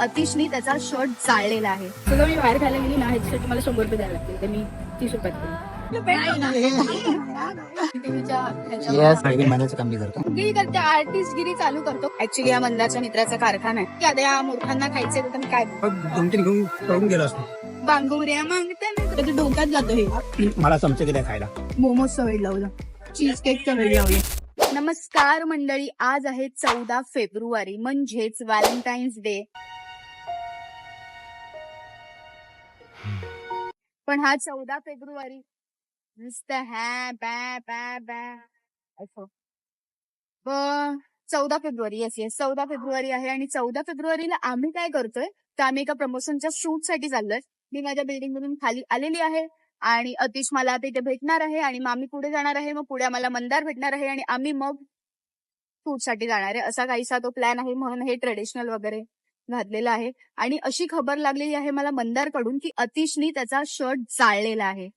अतिशनी त्याचा शर्ट जाळलेला आहे. सगळं मी बाहेर खायला गेली ना ह्याच्यासाठी मला शंभर रुपये द्यायला लागतील. तर मी तीस रुपयात करतो. आर्टिस्ट गिरी चालू करतो. ऍक्च्युली या मंदाच्या मित्राचा कारखाना आहे. की आता या मूर्खांना खायचे तर मी काय घेऊन करून गेलो असतो. बांगुऱ्या मागते तर ते डोक्यात जातो हे. मला चमचे दिले खायला. मोमोजचा वेळ लावला. चीज केकचा वेळ लावला. नमस्कार मंडळी आज आहे चौदा फेब्रुवारी म्हणजेच व्हॅलेंटाईन्स डे पण हा चौदा फेब्रुवारी. नुसतं हॅ बॅ बॅ बॅ. असं. ब- चौदा फेब्रुवारी. येस येस चौदा फेब्रुवारी आहे आणि चौदा फेब्रुवारीला आम्ही काय करतोय? तर आम्ही एका प्रमोशनच्या शूटसाठी चाललोय. मी माझ्या बिल्डिंग मधून खाली आलेली आहे आणि अतिश मला आता इथे भेटणार आहे आणि मग आम्ही पुढे जाणार आहे. मग पुढे आम्हाला मंदार भेटणार आहे आणि आम्ही मग शूटसाठी जाणार आहे. असा काहीसा तो प्लॅन आहे म्हणून हे ट्रेडिशनल वगैरे. घातलेला आहे. आणि अशी खबर लागलेली आहे मला मंदारकडून की अतिशनी त्याचा शर्ट जाळलेला आहे.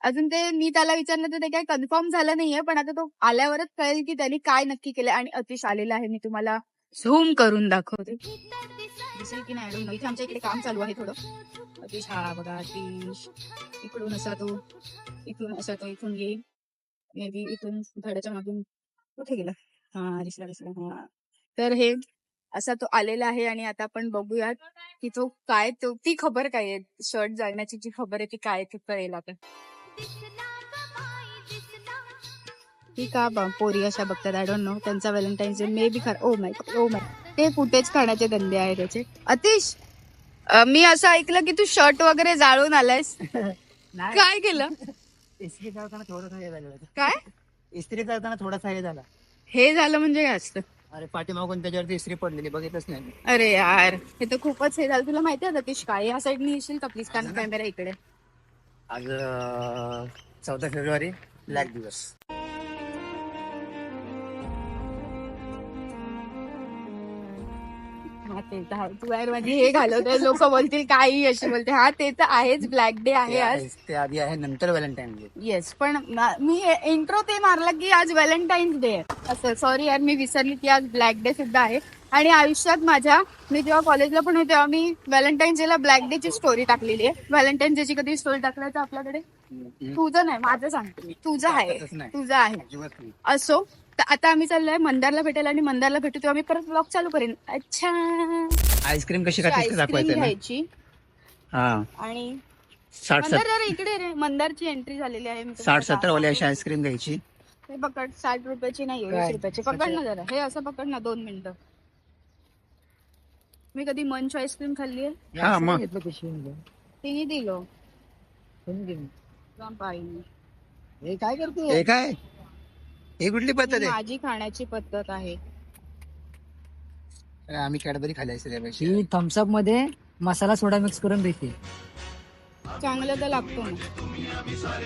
अजून ते मी त्याला विचारलं तर ते काही कन्फर्म झालं नाहीये पण आता तो आल्यावरच कळेल की त्यांनी काय नक्की केलं आणि अतिश आलेला आहे. मी तुम्हाला झूम करून दाखवते. दिसेल की नाही? इथे आमच्या इकडे काम चालू आहे थोडं. अतिश हा बघा अतिश. इकडून असा तो इकडून असा तो इथून येईल मे बी इथून झाडाच्या मागून कुठे गेला? हा दिसला दिसला. हा. तर हे असा तो आलेला आहे आणि आता आपण बघूयात की तो काय तो ती खबर काय आहे? शर्ट जाळण्याची जी खबर आहे ती काय ती कळेल आता. ती का बा पोरी अशा बघतात? आय डोंट नो त्यांचा व्हॅलेंटाईन्स डे मे बी खरं ओ माय ओ माय ते फुटेज खाण्याचे धंदे आहे त्याचे. अतिश अं, मी असं ऐकलं की तू शर्ट वगैरे जाळून आलायस. काय केलं? इस्त्री करताना थोडासा हे झालं काय? इस्त्री करताना थोडासा हे झाला. हे झालं म्हणजे काय असतं अरे पाठीमागून त्याच्यावरती इस्त्री पडलेली बघितच नाही. अरे यार हे तर खूपच हे झालं. तुला माहिती आहे अतिश काय या साईडनी येशील का प्लीज? कारण कॅमेरा इकडे. आज चौदा फेब्रुवारी ब्लॅक दिवस. ते तर आहे. तू यार माझी हे घालवते लोक बोलतील काही अशी बोलते. हा ते तर आहेच. ब्लॅक डे आहे आज. ते आधी आहे नंतर व्हॅलेंटाईन डे येस पण मा- मी इंट्रो ते मारला की आज व्हॅलेंटाईन्स डे आहे. असं सॉरी यार मी विसरली की आज ब्लॅक डे सुद्धा आहे. आणि आयुष्यात माझ्या मी जेव्हा कॉलेजला पण होते तेव्हा मी व्हॅलेंटाईन्स डे ला ब्लॅक डे ची स्टोरी टाकलेली आहे. व्हॅलेंटाईन्स डे ची कधी स्टोरी टाकलाय तर आपल्याकडे तुझं नाही माझं सांगते मी तुझं आहे. नाही. तुझं आहे. अजिबात नाही. असो तर आता आम्ही चाललोय मंदारला भेटायला आणि मंदारला भेटू तेव्हा मी परत ब्लॉग चालू करेन. अच्छा. आईस्क्रीम कशी खाते ते आईस्क्रीम दाखवायचं ना? घ्यायची. हा. आणि साठ मंदार सत्तर जरा इकडे रे. मंदारची एंट्री झालेली आहे. मी साठ सत्तर वाली अशी आईस्क्रीम घ्यायची. हे पकड साठ रुपयाची नाही वीस? रुपयाची. पकड ना जरा. हे असं पकड ना दोन मिनिटं. मी कधी मंच आईस्क्रीम खाल्ली आहे? हा मग. तिने दिलो. हे काय करते? हे काय? हे कुठली पद्धत आहे? माझी खाण्याची पद्धत आहे. अरे, आम्ही कॅडबरी खाल्ली त्यापेक्षा ही थम्सअपमध्ये मसाला सोडा मिक्स करून देते. चांगलं तर लागतो ना.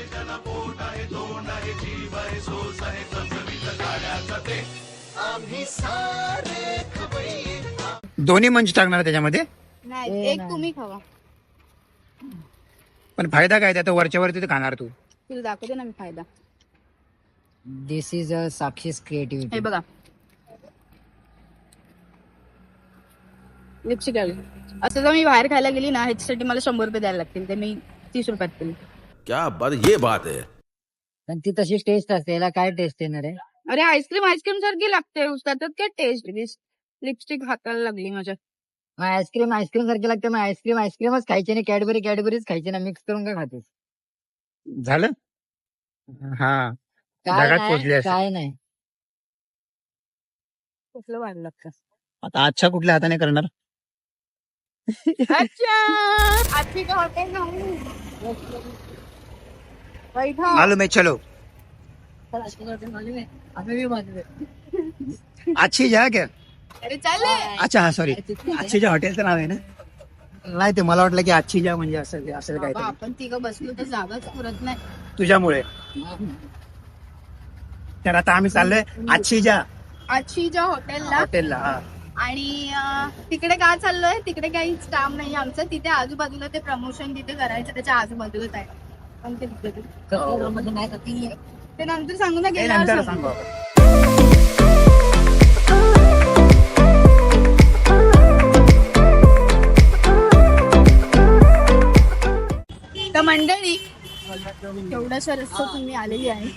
दोन्ही मंच टाकणार त्याच्यामध्ये? नाही ए, एक. तुम्ही खावा. पण फायदा काय त्याचा वरच्या वरती ते खाणार तू. तुला दाखवते ना मी फायदा. दिस इज अ साक्षीज हे क्रिएटिव्हिटी बघा. लिपस्टिक आली. असं जर मी बाहेर खायला गेली ना ह्याच्यासाठी मला शंभर रुपये द्यायला लागतील. ते मी तीस रुपयात केली क्या बात ये बात है. पण ती तशी टेस्ट असते. याला काय टेस्ट येणार आहे? अरे आईस्क्रीम आईस्क्रीम सारखी लागते. त्याच्यात काय टेस्ट लिपस्टिक हाताला लागली माझ्या. मग आईस्क्रीम आईस्क्रीम सारखी लागते. मग आईस्क्रीम आईस्क्रीमच खायची नाही कॅडबरी कॅडबरीच खायची ना. मिक्स करून काय खातेस? झालं? हा. काय जगात नाही, पोचली असेल. काय नाही. कसलं वाढ लागतं आता आजच्या कुठल्या हाताने करणार? अच्छा! आजची का हॉटेल नाही. बैठा मालूम आहे चलो. अच्छी जा क्या अरे चालले. अच्छा हा सॉरी अच्छी जा हॉटेलचं नाव आहे ना? नाही ते मला वाटलं की अच्छी जा म्हणजे असं असं बाबा, काय आपण तिघं बसलो तर जागाच पुरत नाही. तुझ्यामुळे. तर आता आम्ही चाललोय आशिजा आशिजा हॉटेलला. हॉटेलला आणि तिकडे का चाललोय? तिकडे काही काम नाही आमचं. तिथे आजूबाजूला ते प्रमोशन तिथे करायचं त्याच्या आजूबाजूलाच आहे. ते नंतर सांगू ना ते तर मंडळी तेवढ्याशा रस्त्यातून मी आलेली आहे.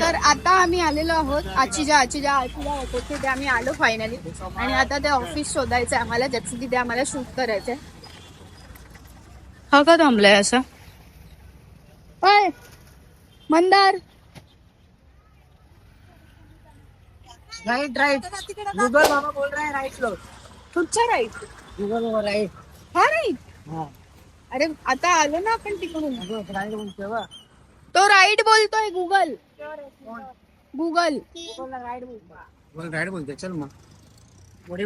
तर आता आम्ही आलेलो आहोत. आजची ज्या आजची ज्या ज्या होते तिथे आम्ही आलो फायनली आणि आता ते ऑफिस शोधायचं आहे आम्हाला ज्याचं तिथे आम्हाला शूट करायचंय. हा का थांबलाय असं? मंदार. राईट राईट गुगल बाबा बोल रहा है राईट लो कुठच्या राईट गुगल राईट हा राईट हा. अरे आता आलो ना आपण तिकडून. राईट बोलतोय बा तो राईट बोलतोय गुगल. गुगल. बोल. राईट बोलतोय. चल मग. पुढे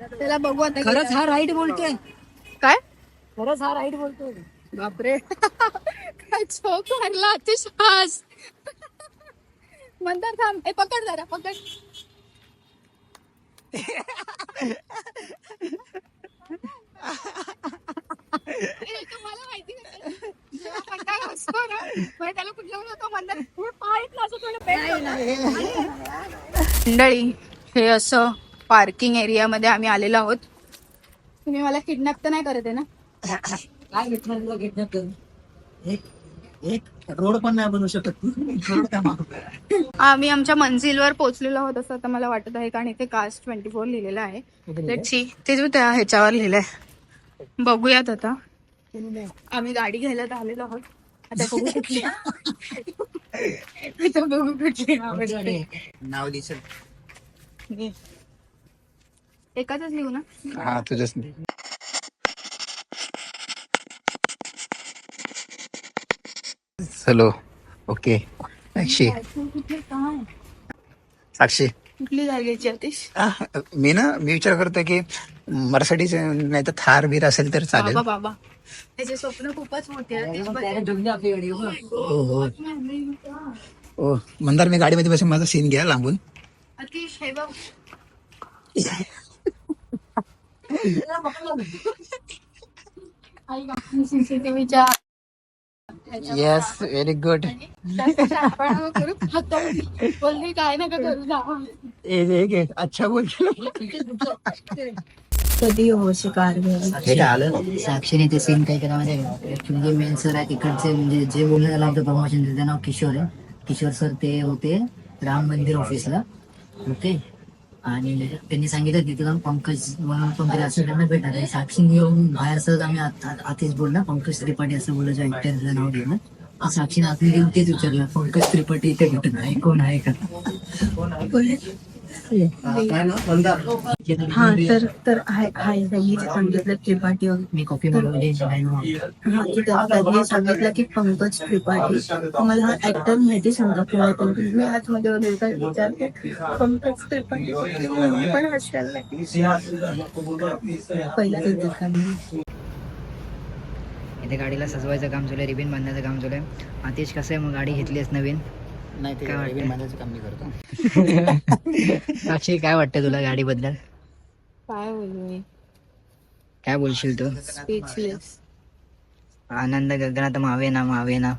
त्याला बघू आता खरंच हा राईट बोलतोय. काय? खरंच हा राईट बोलतोय. बापरे. काय चोक मारला अतिशहास. म्हणतात थांब. ए पकड जरा पकड. ए, तुम्हाला माहिती ना, म्हणजे त्याला कुठल्या. मंडळी हे असं पार्किंग एरियामध्ये आम्ही आलेलो आहोत. तुम्ही मला किडनॅप तर नाही करत आहे ना? काय घेतलं तुला घेतलं एक एक रोड पण नाही बनवू शकत रोड काय मागं? आम्ही आमच्या मंजिलवर पोहोचलेलो आहोत असं आता मला वाटत आहे कारण इथे कास्ट ट्वेंटी फोर लिहिलेलं आहे. सी ते जो त्या ह्याच्यावर लिहिलंय. बघूयात आता. आम्ही गाडी घ्यायला तर आलेलो आहोत. आता बघू कुठली आता बघू कुठली आवडते नाव दिसेल. एकाच लिहू ना? हा तुझंच चलो ओके. साक्षी. साक्षी. कुठली जागेची अतिश आ, मी ना मी विचार करतो की मर्सडीज नाही तर थार बीर असेल तर चालेल. बाबा बाबा. त्याचे स्वप्न खूपच मोठे आहे हो. हो ओ मंदार मी गाडीमध्ये बसून माझा सीन घ्या लांबून. अतिश हे बघ. सीसीटीव्हीच्या येस व्हेरी गुड करू बोलली काय नका करू जा अच्छा बोल कधी हो शिकार हे आलं साक्षीने ते सीन काय केला म्हणजे ऍक्च्युली मेन सर आहे तिकडचे म्हणजे जे बोलणं झालं होतं प्रमोशन त्याचं नाव किशोर आहे किशोर सर ते होते राम मंदिर ऑफिसला ओके आणि त्यांनी सांगितलं तिथे जाऊन पंकज पंकज कोणतरी त्यांना भेटणार आहे साक्षी येऊन बाहेर सहज आम्ही आधीच बोलला पंकज त्रिपाठी असं बोलायचं ऍक्टरचं नाव घेणं साक्षीने आतमध्ये येऊन तेच विचारलं पंकज त्रिपाठी इथे भेटत आहे कोण आहे का हा तर तर सांगितलं त्रिपाठी वगैरे. सांगितलं की पंकज त्रिपाठी. मला हा ऍक्टर माहिती सांगा किंवा मी आतमध्ये वगैरे काय विचारते पंकज त्रिपाठी पण पहिला इथे गाडीला सजवायचं काम चालू आहे रिबिन बांधण्याचं काम चालू आहे. आतिश कसं आहे मग गाडी घेतलीस नवीन? नाही ते काय वाटतंय? नवीन माझ्याचं काम मी करतो. साक्षी काय वाटतं तुला गाडीबद्दल? काय बोलू मी? काय बोलशील तू? स्पीचलेस आनंद गगनात मावे ना मावे ना.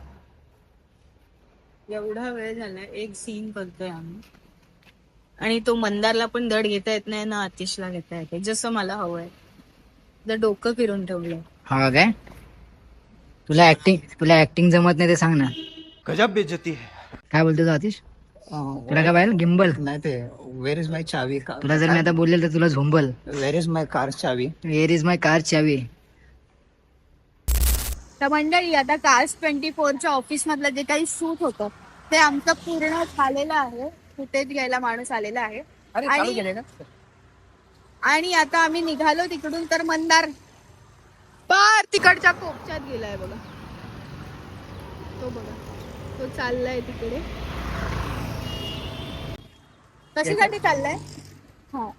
एवढा वेळ झाला एक सीन करतोय आम्ही. आणि तो मंदारला पण धड घेता येत नाही ना आतिशला घेता येते जसं मला हवंय. जर डोकं फिरून ठेवलंय. हा काय? तुला ऍक्टिंग तुला ऍक्टिंग जमत नाही ते सांग ना. गजब बेइज्जती है. काय बोलतो तू आतिश? तुला काय पाहिजे गिंबल? नाही ते वेर इज माय चावी? तुला जर मी आता बोललेलं तर तुला झोंबल. वेर इज माय कार चावी? वेअर इज माय कार चावी? तर मंडळी आता कार्स ट्वेंटी फोरच्या ऑफिस मधलं जे काही शूट होतं ते आमचं पूर्ण झालेलं आहे. फुटेज घ्यायला माणूस आलेला आहे. आणि आता आम्ही निघालो तिकडून तर मंदार. पार तिकडच्या कोपच्यात गेलाय बघा. तो बघा. तो चाललाय तिकडे. कशासाठी चाललाय? हा.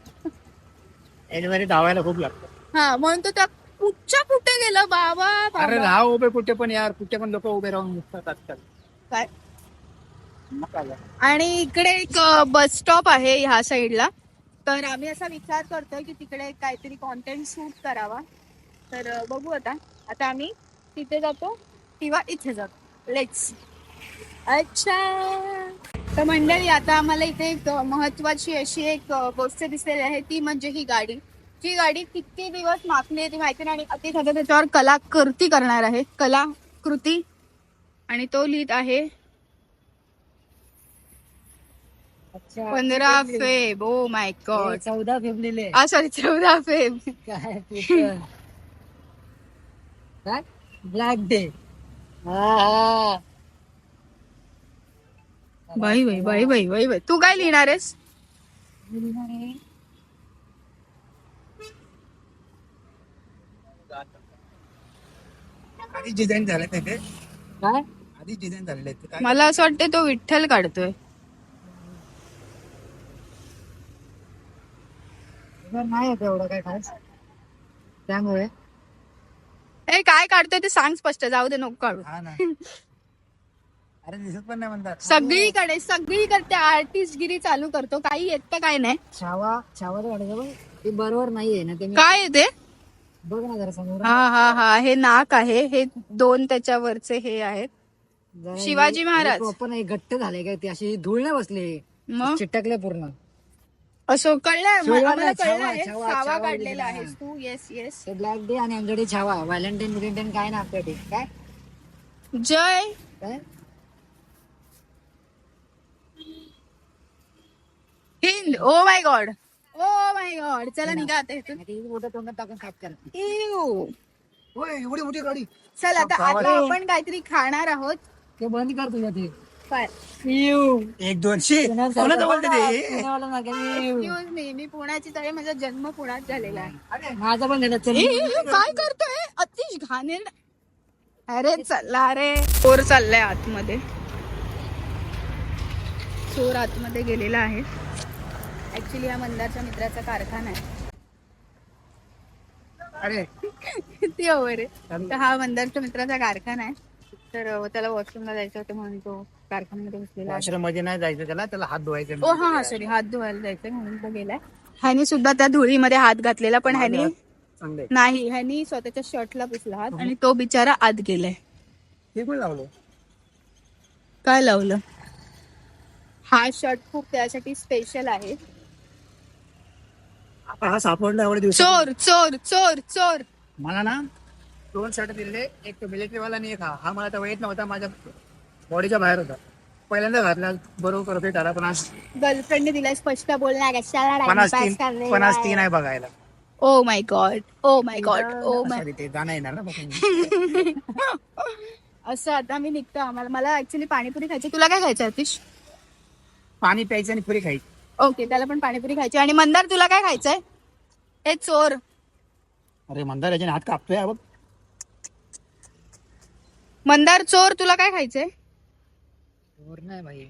धावायला खूप लागतं. हा म्हणून तो त्या कुठच्या कुठे गेला? बाबा अरे बाबा. राहा उभे कुठे पण यार कुठे पण लोक उभे राहून निघतात आजकाल. काय? मग काय झालं? आणि इकडे एक बस स्टॉप आहे ह्या साईडला. तर आम्ही असा विचार करतोय की तिकडे काहीतरी कॉन्टेंट शूट करावा. तर अ, बघू आता. आता आम्ही तिथे जातो किंवा इथे जातो. लेट्स अच्छा. तर मंडळी आता आम्हाला इथे एक महत्वाची अशी एक गोष्ट दिसलेली आहे. ती म्हणजे ही गाडी. ची गाडी किती दिवस मागली आहे ती माहिती नाही आणि सध्या त्याच्यावर कलाकृती करणार आहे. कलाकृती. आणि तो लिहित आहे. पंधरा फेब. ओ माय गॉड चौदा फेब्रुले हा सॉरी चौदा फेब. काय ब्लॅक डे हा. बाई बाई बाई बाई बाई बाई. तू काय लिहिणार आहेस? आधी डिझाईन झाले ते. काय? आधी डिझाईन झालेले आहेत ते. काय? मला असं वाटतं तो विठ्ठल काढतोय. नाही येत एवढं काय खास. त्यामुळे. ए काय काढतोय ते सांग स्पष्ट. जाऊ दे नको काढू. हा ना. अरे दिसत पण नाही म्हणतात. सगळीकडे सगळीकडे त्या आर्टिस्टगिरी चालू करतो. काही येत तर काय नाही? छावा छावा वाटायचं पण ते बरोबर नाहीये ना ते मी काय येते बघ ना जरा समोर. हा हा हा हे नाक आहे. हे दोन त्याच्यावरचे हे आहेत. जरा हे- शिवाजी महाराज. proper नाही घट्ट झाले काय ते? अशी धूळ नाही बसली. मग? चिटकले पूर्ण. असं कळलंय? नाही, कळलं छावा, आहे छावा, छावा छावा काढलेला आहेस तू. येस येस ते ब्लॅक डे आणि आमच्याकडे छावा. व्हॅलेंटाईन व्हॅलेंटाईन काय ना आपल्याकडे काय? जय काय? Hind oh my god oh my god चला निघा आता इथून. इव. एवढी मोठी गाडी. चल आता आता आपण काहीतरी खाणार आहोत. ते बंद कर तुझ्या ते. एक दोनशे कोणाचं बोलते ते पुण्यावाला ना काय? Excuse me, मी पुण्याची तळे माझा जन्म पुण्यात झालेला आहे. माझा पण घेतात चल. ए, ए, काय करतोय? अतिश घाणेर अरे चला रे. चोर चाललाय आतमध्ये. चोर आतमध्ये गेलेला आहे. ऍक्च्युली हा मंदारच्या मित्राचा कारखाना आहे. अरे. किती ओव्हर आहे. तर हा मंदारच्या मित्राचा कारखाना आहे. तर त्याला वॉशरूमला जायचं होतं म्हणून तो कारखान्यामध्ये बसलेला आहे. आश्रममध्ये नाही जायचं त्याला त्याला हात धुवायचे ओ हा हा सॉरी हात धुवायला जायचं म्हणून तो गेलाय. ह्यानी सुद्धा त्या धुळीमध्ये हात घातलेला पण ह्यानी चांगले नाही ह्यानी स्वतःच्या शर्टला पुसला हात आणि तो बिचारा आत गेलाय. पण लावलो? काय लावलं? हा शर्ट खूप त्यासाठी स्पेशल आहे. आता हा सापडला एवढे दिवस चोर चोर चोर चोर. मला ना दोन शर्ट दिले एक तो मिलिटरी वाला आणि एक हा. हा मला तेव्हा येत नव्हता माझ्या बॉडीच्या बाहेर होता. पहिल्यांदा घातला बरोबर करतोय त्याला पण आज गर्लफ्रेंडने दिलाय स्पष्ट बोलणार कशाला पण आज time तीन pass पण आज आहे. तीन आहे बघायला. ओ my god oh my god oh माय ते गाणं येणार ना बघून. असं आता मी निघतो आम्हाला. मला ऍक्च्युली पाणीपुरी खायची तुला काय खायचं अतिश पाणी प्यायचं आणि पुरी खायची. ओके त्याला पण पाणीपुरी खायची आणि मंदार तुला काय खायचंय? हे चोर. अरे मंदार याच्याने हात कापतोय हा बघ. मंदार चोर तुला काय खायचंय? चोर नाही भाई.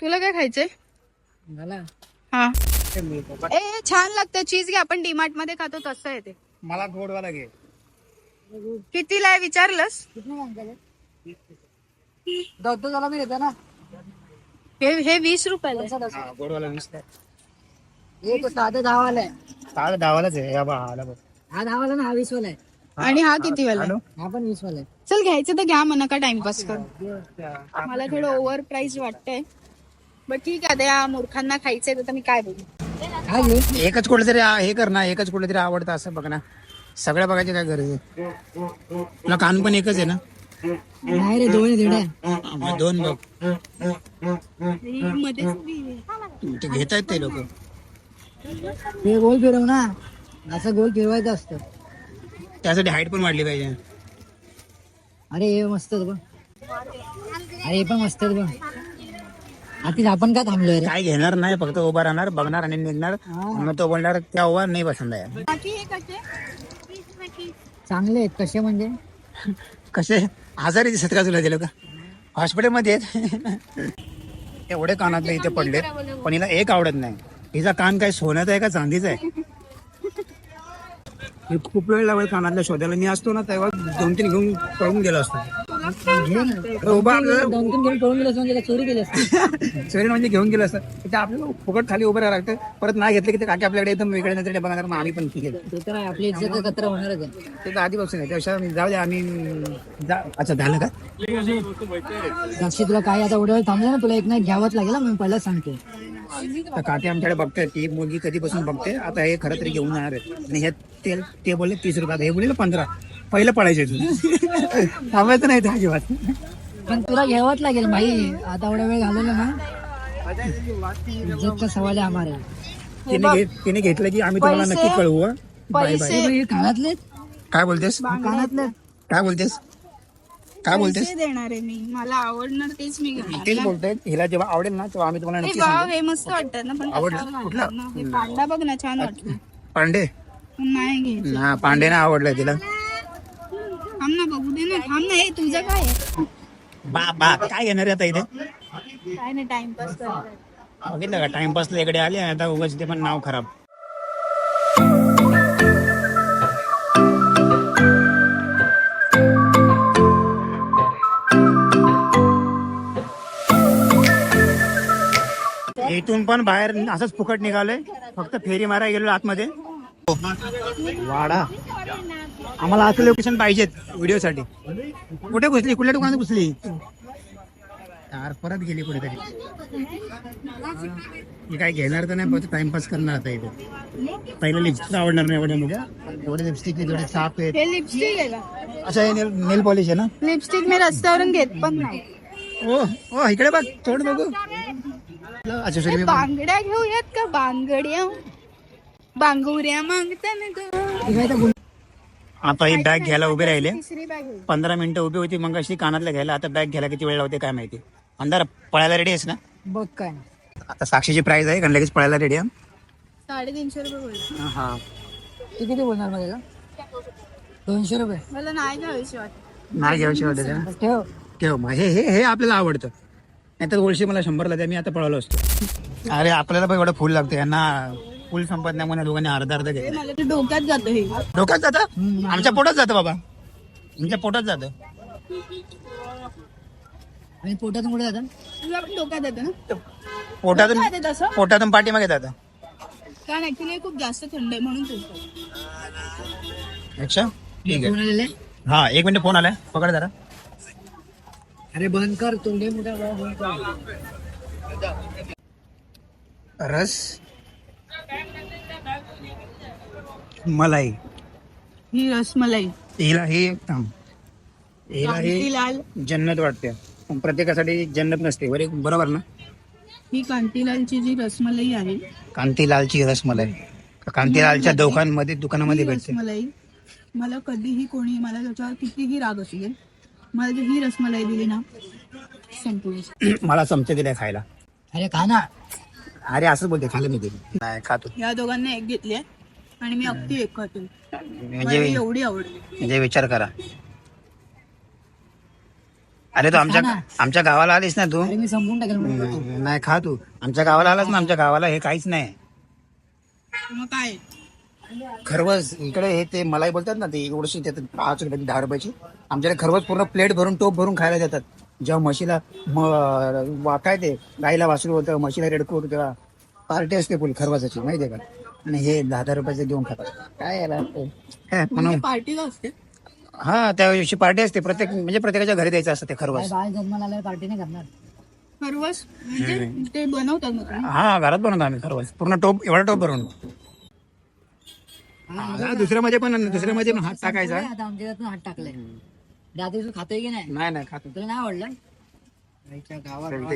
तुला काय खायचंय? मला? हा. पण ए छान लागतं. चीज घे आपण डीमार्टमध्ये खातो तसं आहे ते. मला गोडवाला घे. कितीला आहे? विचारलंस? दत्तो झाला मी देतो ना. हे हे वीस रुपयाला आहे. हा, गोडवाला वीस हे तो साधं दहावाला आहे. ताळ धावालाच आहे. या बा आला बघ. हा दहावाला ना हा वीस वाला आहे आणि हा किती वाला आहे? हॅलो? हा पण वीस वाला आहे. चल घ्यायचं तर घ्या म्हणा का टाइमपास कर. मला थोडं ओव्हर प्राइस वाटतंय. बट ठीक आहे आता या मूर्खांना खायचंय तर मी काय बोलू? हा घे एकच कुठलं तरी आ- हे कर ना एकच कुठलं तरी आवडतं असं बघ ना. सगळ्या बघायची काय गरज आहे? तुला कान पण एकच आहे ना? नाही रे दोन हा, मग दोन बघ. ते घेत आहेत ते लोक. ते गोल फिरव ना. असं गोल फिरवायचं असतं. त्यासाठी हाईट पण वाढली पाहिजे. अरे हे मस्त बघ. अरे हे पण मस्त बघ. आतिश आपण काय थांबलोय रे? काय घेणार नाही फक्त उभा राहणार बघणार आणि निघणार. मग तो बोलणार त्या उभा नाही पसंत आहे. हे चांगले आहेत. कसे म्हणजे? कसे? आजारी दिसत का तुला दिलं का हॉस्पिटलमध्ये आहेत. एवढे कानातले इथे पडले. पण हिला एक आवडत नाही. हिचा कान काय सोन्याचा आहे का चांदीचा आहे? मी खूप वेळ लागेल कानातल्या शोधायला. मी असतो ना तेव्हा दोन तीन घेऊन पळून गेलो असतो. उभा आपल्याला दोन तीन घेऊन पळून गेलं म्हणजे चोरी केली असते. चोरी म्हणजे घेऊन गेलं असतं. तिथे आपल्याला फुकट खाली उभं राहावं लागतं. परत नाही घेतलं की ते काकी आपल्याकडे एकदम वेगळे नजरेने बघणार मग आम्ही पण ठीक आहे ते तर आहे, आपली इज्जत कत्र होणारच आहे ते तर आधीपासून आहे. त्यापेक्षा जाऊ दे आम्ही जा- अच्छा झालं का? साक्षी तुला काय आता एवढं वेळ थांबलं ना तुला एक नाही घ्यावंच लागेल ना मी पहिला सांगते. तर काकी आमच्याकडे बघताय ती मुलगी कधीपासून बघते आता हे खरं तरी घेऊन येणार आहे. आणि हे तेल ते बोलले तीस रुपयात हे बोलले पंधरा. पहिलं पडायचे थांबायचं नाही ते अजिबात. पण तुला घ्यावंच लागेल भाई आता एवढा वेळ घालवला ना इज्जतचा सवाल आहे आम्हाला तिने घेतलं की आम्ही तुम्हाला नक्की कळवू हं. Bye bye. पैसे. कानातले? काय बोलतेस? कानातले. काय बोलतेस? काय बोलतेस? पैसे देणार आहे मी. मला आवडणार तेच मी घेणार तेच बोलतोय. हिला जेव्हा आवडेल ना तेव्हा आम्ही तुम्हाला हे नक्की वाव हे मस्त वाटतात ना पण आवडलं? कशावर कुठलं? ना? हे पांडा बघ ना छान वाटतं पांडे? नाही घ्यायचं. ना पांडे ना आवडलंय तिला. थांब ना बघू दे ना. थांब ना हे तुझं काय आहे? बा बा काय घेणार आहे आता इथे? काय नाही टाइमपास बघितलं का? टाइमपासला इकडे आले आता उगाच ते पण नाव खराब. इथून पण बाहेर असंच फुकट निघालोय. फक्त फेरी मारायला गेलो आतमध्ये. वाडा. आम्हाला असं लोकेशन पाहिजेत व्हिडिओसाठी कुठे घुसली? कुठल्या दुकानात घुसली? यार परत गेली कुठेतरी. मी काय घेणार तर नाही फक्त टाइमपास करणार आता इथे. पहिलं लिपस्टिक आवडणार नाही एवढ्यामध्ये एवढे लिपस्टिक एवढे साफ आहेत. हे लिपस्टिक आहे का अच्छा हे नेल पॉलिश आहे ना? लिपस्टिक मी रस्त्यावरून घेत पण नाही. ओ ओ इकडे बघ थोडं बघू. अच्छा मी बांगड्या घेऊयात का? बांगड्या. बांगुऱ्या मागताना ग. आता ही बॅग घ्यायला उभे राहिले. तिसरी बॅग घेऊ पंधरा मिनिटं उभी होती मग अशी कानातल्या घ्यायला आता बॅग घ्यायला किती वेळ लावते काय माहिती. अंधार पळायला रेडी आहेस ना? बघ काय. आता साक्षीची प्राइस आहे कारण लगेच पळायला रेडी आहे. साडेतीनशे रुपये होईल हा तू किती बोलणार माझ्या दोनशे रुपये. मला नाही घ्यावीशी वाटत. नाही घ्यायची वाटत आहे? ठेव. ठेव मग हे हे हे आपल्याला आवडतं. नाहीतर ओळशी मला शंभरला द्या मी आता पळालो असतो. अरे आपल्याला पण एवढं फुल लागतं यांना फुल संपत नाही म्हणून दोघांनी अर्धा अर्धा घेतलं मला ते डोक्यात जातं हे. डोक्यात जातं? आमच्या पोटात जातं बाबा. आमच्या पोटात जातं. आणि पोटातून कुठे जातात तुला पण डोक्यात येतं ना? पोटातून काय तसं पोटातून पाठीमागे जातं. कारण ऍक्च्युली खूप जास्त थंड आहे म्हणून तू अच्छा ठीक आहे. हा एक मिनिट फोन आलाय. पकड जरा. अरे बंद कर तोंडे मोठा बंद कर रस? मलाई. ही रसमलाई हिला ही थांब. हिला ही लाल. जन्नत वाटते. पण प्रत्येकासाठी जन्नत नसते. बरे बरोबर ना? ही कांतीलालची जी रसमलाई आहे. ही कांतीलालची रसमलाई कांतीलालच्या दुकानमध्ये दुकानामध्ये भेटते. रसमलाई मला कधीही कोणी मला त्याच्यावर कितीही राग असू दे मला जर ही रसमलाई दिली ना संपूर्ण मला चमचे दिले खायला. अरे खा ना. अरे असंच बोलते खायला मी दिली नाही खातो. या दोघांना एक घेतली आणि मी अगदी एक खातो. म्हणजे एवढी आवडली. म्हणजे विचार करा. अरे तू आमच्या आमच्या गावाला आलीस ना तू? अरे मी संपून टाकेल म्हणून. नाही खा तू. आमच्या गावाला आलास ना आमच्या गावाला हे काहीच नाही. मग काय? खरवस इकडे हे ते मलाई बोलतात ना ते एवढशी देतात पाच रुपयाची दहा रुपयाची आमच्याकडे खरवस पूर्ण प्लेट भरून टोप भरून खायला देतात. जेव्हा म्हशीला म- वा- काय ते गाईला वासरू होतं म्हशीला रेडकू तेव्हा पार्टी असते फुल खरवासाची माहितीये का? आणि हे दहा दहा रुपयाचे देऊन खातात. काय याला? हे, म्हणून पार्टीला असते? हा त्या दिवशी पार्टी असते प्रत्येक म्हणजे प्रत्येकाच्या घरी द्यायचं असतं ते काय खरवस. बाळ जन्माला आल्यावर पार्टी नाही करणार. खरवस? म्हणजे ते बनवतात मग तुम्ही? हा घरात बनवतो आम्ही खरवस. पूर्ण टोप एवढा टोप भरून. हा, दुसऱ्यामध्ये पण दुसऱ्यामध्ये पण हात टाकायचा. अरे आता आमच्या घरातून हात टाकलाय. दादा तू खातोय की नाही? नाही नाही खातो तुला नाही आवडलं?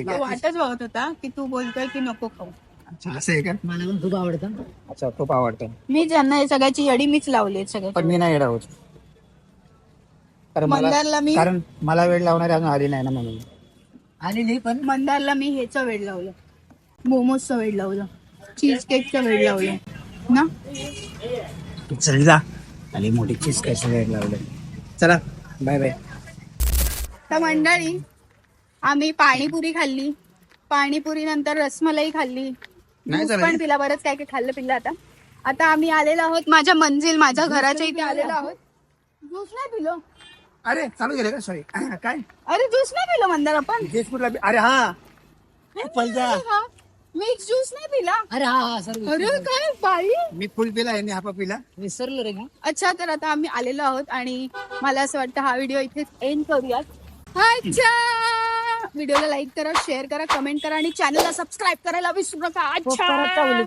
तो वाटच बघत होता की तू बोलतोय की नको खाऊ. अच्छा असं आहे का? मला पण खूप आवडतं. अच्छा खूप आवडतं. मी ज्यांना हे सगळ्याची यडी मीच लावली सगळ्या पण मी नाही येणार होत कारण मला मंदारला मी कारण मला वेळ लावणारी अजून आली नाही ना म्हणून. आणि नाही पण मंदारला मी हेचं वेळ लावलं. मोमोजचं वेळ लावलं. चीज केकचं वेळ लावलं. ना? चल जा. आणि मोठी चीज काय वेळ लावलं. चला. Bye bye. तर मंडळी आम्ही पाणीपुरी खाल्ली. पाणीपुरी नंतर रसमलाई खाल्ली. नाही पण पिला बरंच काय काय खाल्लं पिल्लं आता. आता आम्ही आलेलो आहोत माझ्या मंजिल माझ्या घराच्या इथे आलेलो आहोत. ज्यूस नाही पिलो. अरे चालू गेले का? सॉरी काय? अरे ज्यूस नाही पिलं मंदार आपण. बी- अरे हा. ऍपलचा मिक्स ज्यूस नाही पिला? अरे हा हा सर अरे काय बाई? मी फुल पिला यांनी हापा पिला विसरलो रे मी अच्छा तर आता आम्ही आलेलो आहोत आणि मला असं वाटतं हा व्हिडिओ इथेच एंड करूयात. अच्छा! व्हिडिओला लाईक करा शेअर करा कमेंट करा आणि चॅनलला सबस्क्राईब करायला विसरू नका. अच्छा!